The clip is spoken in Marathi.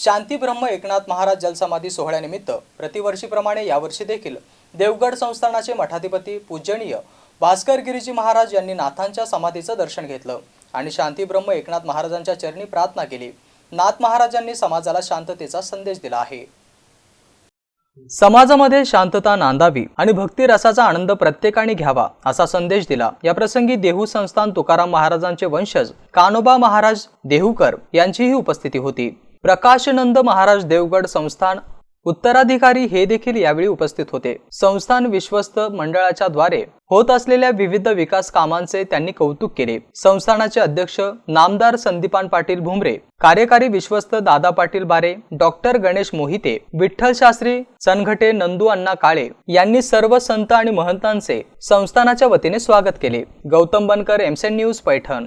शांती ब्रह्म एकनाथ महाराज जलसमाधी सोहळ्यानिमित्त प्रतिवर्षीप्रमाणे यावर्षी देखील देवगड संस्थानाचे मठाधिपती पूजनीय भास्कर गिरीजी महाराज यांनी नाथांच्या समाधीचं दर्शन घेतलं आणि शांती ब्रह्म एकनाथ महाराजांच्या चरणी प्रार्थना केली. नाथ महाराजांनी समाजाला शांततेचा संदेश दिला आहे. समाजामध्ये शांतता नांदावी आणि भक्तिरसाचा आनंद प्रत्येकाने घ्यावा असा संदेश दिला. या प्रसंगी देहू संस्थान तुकाराम महाराजांचे वंशज कानोबा महाराज देहूकर यांचीही उपस्थिती होती. प्रकाशनंद महाराज देवगड संस्थान उत्तराधिकारी हे देखील यावेळी उपस्थित होते. संस्थान विश्वस्त मंडळाच्या द्वारे होत असलेल्या विविध विकास कामांचे त्यांनी कौतुक केले. संस्थानाचे अध्यक्ष नामदार संदीपान पाटील भुमरे कार्यकारी विश्वस्त दादा पाटील बारे डॉक्टर गणेश मोहिते विठ्ठल शास्त्री चनघटे नंदू अण्णा काळे यांनी सर्व संत आणि महंतांचे संस्थानाच्या वतीने स्वागत केले. गौतम बनकर एमसेन न्यूज पैठण.